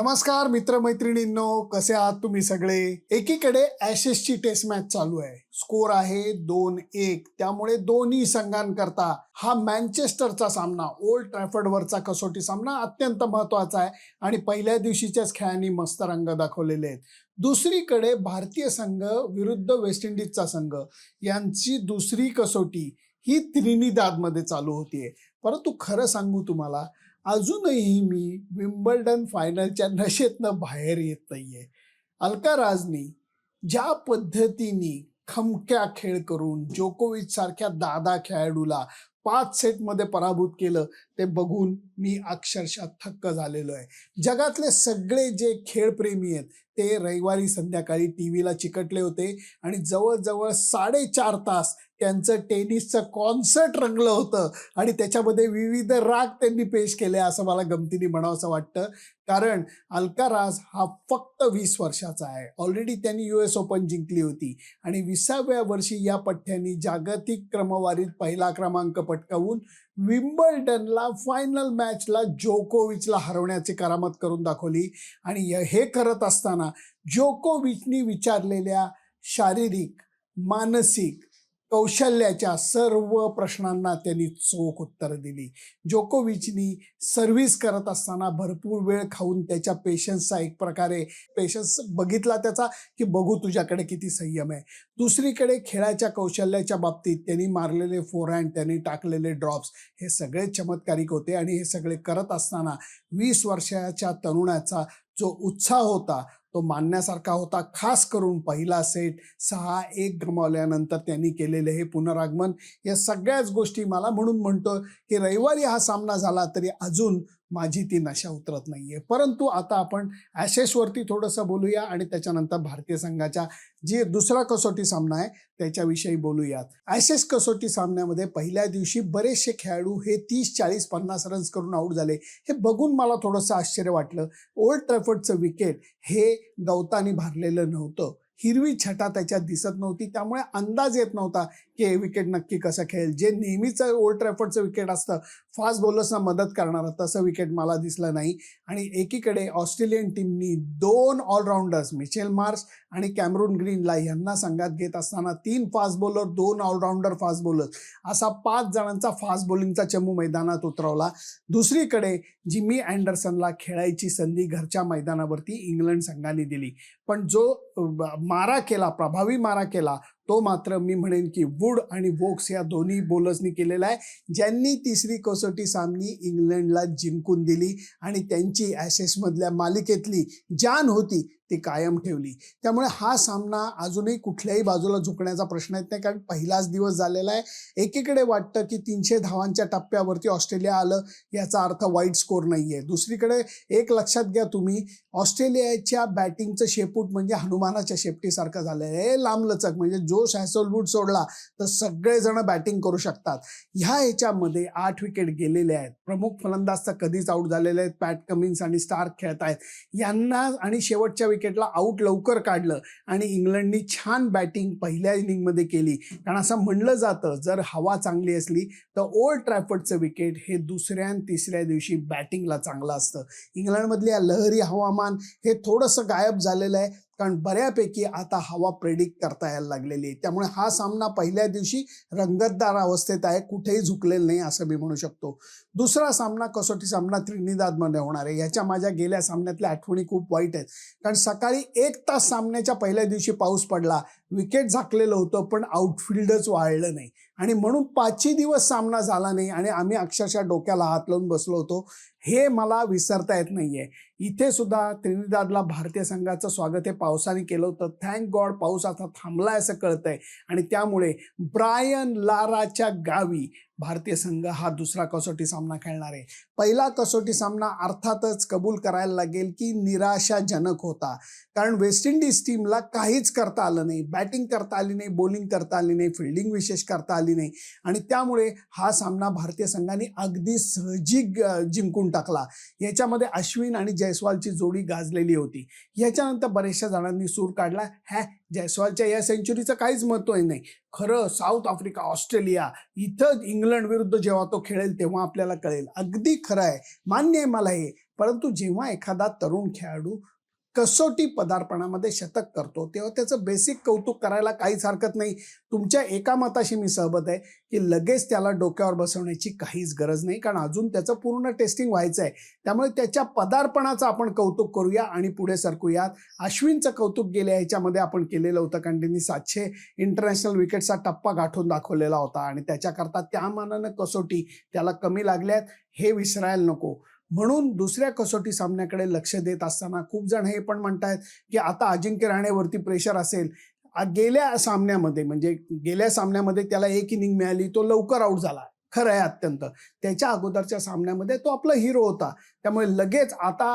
नमस्कार मित्रमैत्रिणींनो. कसे आहात तुम्ही सगळे? एकीकडे ऍशेसची टेस्ट मॅच चालू आहे. स्कोर आहे दोन एक. त्यामुळे दोन्ही संघांकरता हा मॅन्चेस्टरचा सामना ओल्ड ट्रॅफर्डवरचा कसोटी सामना अत्यंत महत्त्वाचा आहे. आणि पहिल्या दिवशीच्याच खेळांनी मस्त रंग दाखवलेले आहेत. दुसरीकडे भारतीय संघ विरुद्ध वेस्ट इंडिजचा संघ. यांची दुसरी कसोटी ही त्रिनिदादमध्ये चालू होतीये. परंतु खरं सांगू तुम्हाला अजूनही मी विम्बल्डन फायनलच्या नशेतनं बाहेर येत नाहीये. अल्काराजनी ज्या पद्धतीने खमक्या खेळ करून जोकोविच सारख्या दादा खेळाडूला पाच सेटमध्ये पराभूत केलं ते बघून मी अक्षरशः थक्क झालेलो आहे. जगातले सगळे जे खेळप्रेमी आहेत ते रविवारी संध्याकाळी टी व्हीला चिकटले होते आणि जवळजवळ साडेचार तास त्यांचं टेनिसचं कॉन्सर्ट रंगलं होतं आणि त्याच्यामध्ये विविध राग त्यांनी पेश केले असं मला गमतीने म्हणावंसं वाटतं. कारण अल्काराज हा फक्त वीस वर्षाचा आहे. ऑलरेडी त्यांनी यू एस ओपन जिंकली होती आणि विसाव्या वर्षी या पठ्ठ्यांनी जागतिक क्रमवारीत पहिला क्रमांक पटकावून विम्बल्डनला फायनल मॅचला जोकोविचला हरवण्याची करामत करून दाखवली. आणि हे करत असताना जोकोविचनी विचारलेल्या शारीरिक मानसिक कौशल्याच्या सर्व प्रश्नांना त्यांनी चोख उत्तर दिली. जोकोविचनी सर्व्हिस करत असताना भरपूर वेळ खाऊन त्याच्या पेशन्सचा एक प्रकारे पेशन्स बघितला त्याचा की बघू तुझ्याकडे किती संयम आहे. दुसरीकडे खेळाच्या कौशल्याच्या बाबतीत त्यांनी मारलेले फोरहँड त्यांनी टाकलेले ड्रॉप्स हे सगळे चमत्कारिक होते आणि हे सगळे करत असताना वीस वर्षाच्या तरुणाचा जो उत्साह होता तो मानण्यासारखा होता खास करून पहिला सेट सहा एक गमावल्यानंतर त्यांनी केलेले हे पुनरागमन या सगळ्याच गोष्टी मला म्हणून म्हणतो की रविवारी हा सामना झाला तरी अजून माझी ती नशा उतरत नाहीये. परंतु आता आपण ॲशेसवरती थोडंसं बोलूया आणि त्याच्यानंतर भारतीय संघाच्या जे दुसरा कसोटी सामना आहे त्याच्याविषयी बोलूयात. ॲशेस कसोटी सामन्यामध्ये पहिल्या दिवशी बरेचसे खेळाडू हे तीस चाळीस पन्नास रन्स करून आऊट झाले. हे बघून मला थोडंसं आश्चर्य वाटलं. ओल्ड ट्रॅफर्डचं विकेट हे गवतानी भरलेलं नव्हतं. हिरवी छटा त्याच्यात दिसत नव्हती. त्यामुळे अंदाज येत नव्हता की हे विकेट नक्की कसं खेळेल. जे नेहमीचं ओल्ड ट्रॅफर्डचं विकेट असतं फास्ट बॉलर्सना मदत करणारं तसं विकेट मला दिसलं नाही. आणि एकीकडे ऑस्ट्रेलियन टीमनी दोन ऑलराऊंडर्स मिचेल मार्स आणि कॅमरून ग्रीनला यांना संघात घेत असताना तीन फास्ट बॉलर दोन ऑलराऊंडर फास्ट बॉलर असा पाच जणांचा फास्ट बॉलिंगचा चमू मैदानात उतरवला. दुसरीकडे जिमी अँडरसनला खेळायची संधी घरच्या मैदानावरती इंग्लंड संघाने दिली. पण जो मारा केला प्रभावी मारा केला तो मात्र मी म्हणेन की वूड आणि वोक्स या दोन्ही बॉलर्सनी केलेला आहे. ज्यांनी तिसरी कसोटी सामनी इंग्लंडला जिंकून दिली आणि त्यांची ॲसेसमधल्या मालिकेतली जान होती ती कायम ठेवली. त्यामुळे हा सामना अजूनही कुठल्याही बाजूला झुकण्याचा प्रश्न येत नाही कारण पहिलाच दिवस झालेला आहे. एकीकडे वाटतं की तीनशे धावांच्या टप्प्यावरती ऑस्ट्रेलिया आलं याचा अर्थ वाईट स्कोर नाही आहे दुसरीकडे एक लक्षात घ्या तुम्ही ऑस्ट्रेलियाच्या बॅटिंगचं शेपूट म्हणजे हनुमानाच्या शेपटीसारखं झालेलं आहे लांबलचक म्हणजे जो हॅसलवूड सोडला तर सगळेजण बॅटिंग करू शकतात. ह्या ह्याच्यामध्ये आठ विकेट गेलेले आहेत. प्रमुख फलंदाज तर कधीच आऊट झालेले आहेत. पॅट कमिन्स आणि स्टार्क खेळत आहेत. यांना आणि शेवटच्या विकेटला आऊट लवकर काढलं आणि इंग्लंडनी छान बॅटिंग पहिल्या इनिंगमध्ये केली. कारण असं म्हणलं जातं जर हवा चांगली असली तर ओल्ड ट्रॅफर्डचं विकेट हे दुसऱ्या आणि तिसऱ्या दिवशी बॅटिंगला चांगलं असतं. इंग्लंडमधल्या लहरी हवामान हे थोडंसं गायब झालेलं आहे. कारण बऱ्यापैकी आता हवा प्रेडिक्ट करता यायला लागलेली आहे. त्यामुळे हा सामना पहिल्या दिवशी रंगतदार अवस्थेत आहे. कुठेही झुकलेलं नाही असं मी म्हणू शकतो. दुसरा सामना कसोटी सामना त्रिनिदादमध्ये होणार आहे. याच्या माझ्या गेल्या सामन्यातल्या आठवणी खूप वाईट आहेत. कारण सकाळी एक तास सामन्याच्या पहिल्या दिवशी पाऊस पडला. विकेट झाकलेलं होतं पण आउटफिल्डच वाळलं नाही. आणि म्हणून पाचही दिवस सामना झाला नाही आणि आम्ही अक्षरशः डोक्याला हात लावून बसलो होतो. हे मला विसरता येत नाहीये. इथे सुद्धा त्रिनिदादला भारतीय संघाचं स्वागत हे पावसाने केलं होतं. थँक गॉड पाऊस आता थांबलाय असं कळतंय. आणि त्यामुळे ब्रायन लाराच्या गावी भारतीय संघ हा दुसरा कसोटी सामना खेळणार आहे. पहिला कसोटी सामना अर्थातच कबूल करायला लागेल की निराशाजनक होता. कारण वेस्ट इंडिज टीमला काहीच करता आलं नाही. बॅटिंग करता आली नाही बॉलिंग करता आली नाही फिल्डिंग विशेष करता आली नाही. आणि त्यामुळे हा सामना भारतीय संघाने अगदी सहजिक जिंकून टाकला. याच्यामध्ये अश्विन आणि जयस्वालची जोडी गाजलेली होती. याच्यानंतर बऱ्याचशा जणांनी सूर काढला. हॅ जयस्वालच्या या सेंचुरीचं काहीच महत्त्व नाही. खरं साऊथ आफ्रिका ऑस्ट्रेलिया इथं इंग्लंड विरुद्ध जेव्हा तो खेळेल तेव्हा आपल्याला कळेल. अगदी खरं आहे. मान्य आहे मला हे परंतु जेव्हा एखादा तरुण खेळाडू कसोटी पदार्पणामध्ये शतक करतो तेव्हा त्याचं बेसिक कौतुक करायला काहीच हरकत नाही. तुमच्या एका मताशी मी सहमत आहे की लगेच त्याला डोक्यावर बसवण्याची काहीच गरज नाही कारण अजून त्याचं पूर्ण टेस्टिंग व्हायचं आहे. त्यामुळे त्याच्या पदार्पणाचं आपण कौतुक करूया आणि पुढे सरकूयात. अश्विनचं कौतुक गेल्या ह्याच्यामध्ये आपण केलेलं होतं कारण त्यांनी सातशे इंटरनॅशनल विकेटचा टप्पा गाठून दाखवलेला होता आणि त्याच्याकरता त्या मानानं कसोटी त्याला कमी लागल्यात. हे विसरायला नको. म्हणून दुसऱ्या कसोटी सामन्याकडे लक्ष देत असताना खूप जण हे पण म्हणतायत की आता अजिंक्य राहणेवरती प्रेशर असेल. गेल्या सामन्यामध्ये म्हणजे गेल्या सामन्यामध्ये त्याला एक इनिंग मिळाली तो लवकर आऊट झाला. खरं आहे अत्यंत. त्याच्या अगोदरच्या सामन्यामध्ये तो आपला हिरो होता. त्यामुळे लगेच आता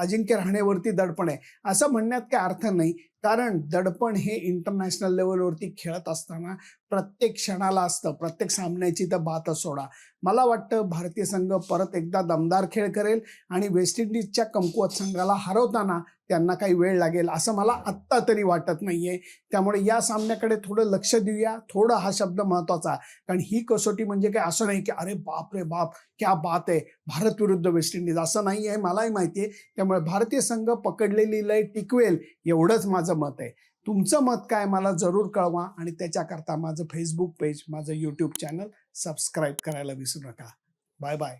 अजिंक्य राहण्यावरती दडपण आहे. असं म्हणण्यात काय अर्थ नाही. कारण दडपण हे इंटरनॅशनल लेवलवरती खेळत असताना प्रत्येक क्षणाला असतं. प्रत्येक सामन्याची तर बात सोडा. मला वाटतं भारतीय संघ परत एकदा दमदार खेळ करेल आणि वेस्ट इंडिजच्या कमकुवत संघाला हरवताना त्यांना काही वेळ लागेल असं मला आत्ता तरी वाटत नाहीये. त्यामुळे या सामन्याकडे थोडं लक्ष देऊया. थोडं हा शब्द महत्त्वाचा. कारण ही कसोटी म्हणजे काय? असं नाही की अरे बाप रे बाप क्या बात आहे. भारत विरुद्ध वेस्ट इंडिज असं नाही आहे मलाही माहिती आहे त्यामुळे भारतीय संघ पकडलेली लय टिकवेल एवढंच माझं मत आहे. तुमचं मत काय मला जरूर कळवा आणि त्याच्याकरता माझं फेसबुक पेज माझं यूट्यूब चॅनल सबस्क्राईब करायला विसरू नका. Bye bye